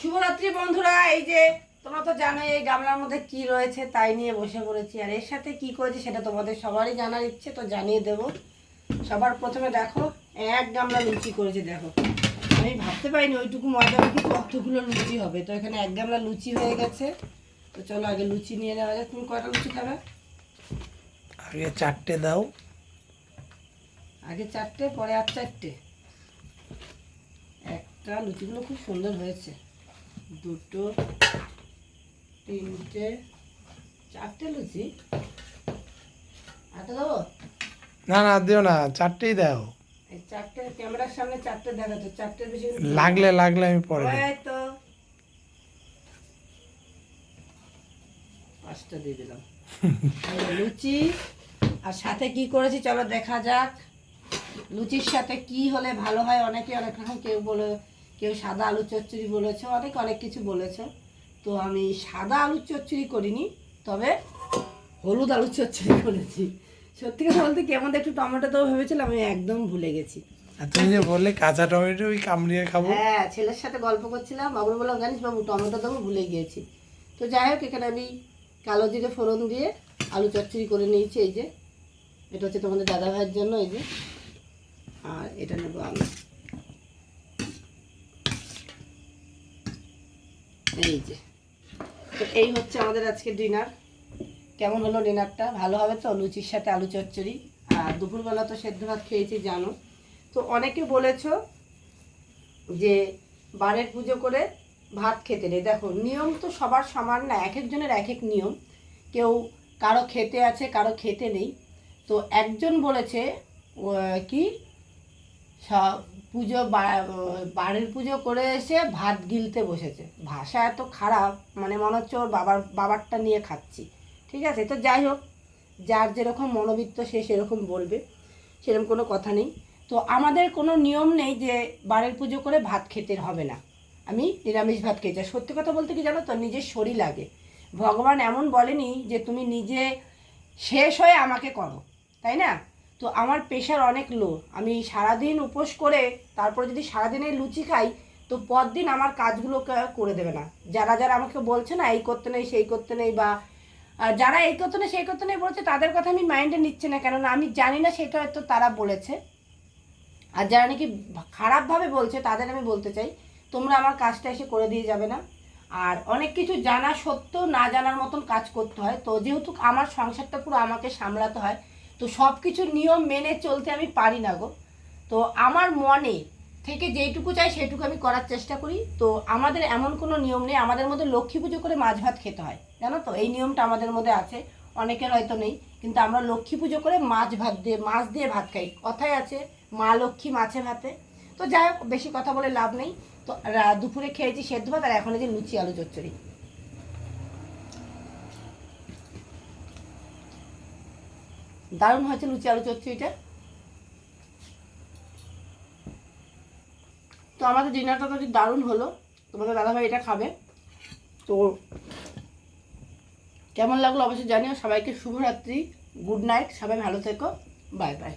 শুভরাত্রি বন্ধুরা এই যে তোমরা তো জানো এই গামলার মধ্যে কি রয়েছে তাই নিয়ে বসে পড়েছি। আর এর সাথে কি করেছি সেটা তোমাদের সবারই জানার ইচ্ছে তো জানিয়ে দেব। সবার প্রথমে দেখো এক গামলা লুচি করেছি দেখো। আমি ভাবতে পারিনি ওইটুকু ময়দা কি কতগুলো লুচি হবে। তো এখানে এক গামলা লুচি হয়ে গেছে। তো চলো আগে লুচি নিয়ে নেওয়া যাক তুমি কয়টা লুচি খাবে? আগে চারটে দাও। আগে চারটে পরে আর চারটে। একটা লুচিগুলো খুব সুন্দর হয়েছে। দুটো তিনটে চারটে লুচি? আটা দেবো? না না দিও না চারটেই দাও। এই চারটে ক্যামেরার সামনে চারটে দেখাতো চারটের বেশি লাগলে লাগলে আমি পরে তো। পাঁচটা দিয়ে দিলাম। লুচি আর সাথে কি করেছি চলো দেখা যাক। লুচির সাথে কি হলে ভালো হয়? অনেকে অনেক রকম কেউ বলে কেউ সাদা আলু চচ্চড়ি বলেছে অনেক অনেক কিছু বলেছে। তো আমি সাদা আলু চচ্চড়ি করিনি তবে হলুদ আলু চচ্চড়ি করেছি। সত্যি কথা বলতে কেমন একটু টমেটো তো ভেবেছিলাম আমি একদম ভুলে গেছি। আর তুমি যে বললে কাঁচা টমেটো ওই কামড়িয়ে খাব। হ্যাঁ ছেলের সাথে গল্প করছিলাম বাবুর বললাম জানিস বাবু টমেটো দেবো ভুলে গিয়েছি। তো যাই হোক এখানে আমি কালো জিরে ফোড়ন দিয়ে আলু চচ্চড়ি করে নিয়েছি এই যে। এটা হচ্ছে তোমাদের দাদা ভাইয়ের জন্য এই যে। আর এটা নেব আমি। এই যে। তো এই হচ্ছে আমাদের আজকে ডিনার। কেমন হলো ডিনারটা? ভালো হবে তো? লুচির সাথে আলু চচ্চড়ি। আর দুপুরবেলা তো সেদ্ধ ভাত খেয়েছি, জানো। তো অনেকে বলেছ যে বারের পুজো করে ভাত খেতে নেই। দেখো, নিয়ম তো সবার সমান না, এক একজনের এক এক নিয়ম। কেউ কারও খেতে আছে, কারও খেতে নেই। তো একজন বলেছে কি? সব পুজো বাড়ির পুজো করে এসে ভাত গিলতে বসেছে। ভাষা এত খারাপ মানে মনে হচ্ছে ওর বাবার, বাবারটা নিয়ে খাচ্ছি। ঠিক আছে, তো যাই হোক, যার যেরকম মনোবৃত্ত সে সেরকম বলবে, সেরকম কোনো কথা নেই। তো আমাদের কোনো নিয়ম নেই যে বাড়ির পুজো করে ভাত খেতে হবে না। আমি নিরামিষ ভাত খেয়েছি। সত্যি কথা বলতে কি জানো তো, নিজের শরীর লাগে। ভগবান এমন বলেনি যে তুমি নিজে শেষ হয়ে আমাকে করো। তাই না? তো আমার প্রেশার অনেক লো আমি সারাদিন উপোস করে তারপরে যদি সারাদিনে লুচি খাই, তো পরদিন আমার কাজগুলো করে দেবে না। যারা যারা আমাকে বলছে না, এই করতে নেই, সেই করতে নেই বা যারা এই করতে নেই, সেই করতে নেই বলছে, তাদের কথা আমি মাইন্ডে নিচ্ছে না। কেননা আমি জানি না সেটা হয়তো তারা বলেছে। আর যারা নাকি খারাপভাবে বলছে, তাদের আমি বলতে চাই, তোমরা আমার কাজটা এসে করে দিয়ে যাবে না। আর অনেক কিছু জানা সত্ত্বেও না জানার মতন কাজ করতে হয়। তো যেহেতু আমার সংসারটা পুরো আমাকে সামলাতে হয় তো সব কিছু নিয়ম মেনে চলতে আমি পারি না গো। তো আমার মনে থেকে যেইটুকু চাই সেইটুকু আমি করার চেষ্টা করি। তো আমাদের এমন কোনো নিয়ম নেই, আমাদের মধ্যে লক্ষ্মী পুজো করে মাছ ভাত খেতে হয়, জানো তো? এই নিয়মটা আমাদের মধ্যে আছে, অনেকের হয়তো নেই, কিন্তু আমরা লক্ষ্মী পুজো করে মাছ ভাত দিয়ে, মাছ দিয়ে ভাত খাই। কথায় আছে, মা লক্ষ্মী মাছে ভাতে। তো যাই হোক, বেশি কথা বলে লাভ নেই। তো দুপুরে খেয়েছি সেদ্ধ ভাত, আর এখন যে লুচি, আলু চচ্চড়ি। দারুণ হয়েছে লুচি আলু চচ্চড়িটা। তো আমাদের ডিনারটা তো দারুণ হলো। তোমাদের দাদাভাই এটা খাবে। তো কেমন লাগল অবশ্যই জানিও। সবাইকে শুভরাত্রি গুড নাইট সবাই ভালো থেকো বাই বাই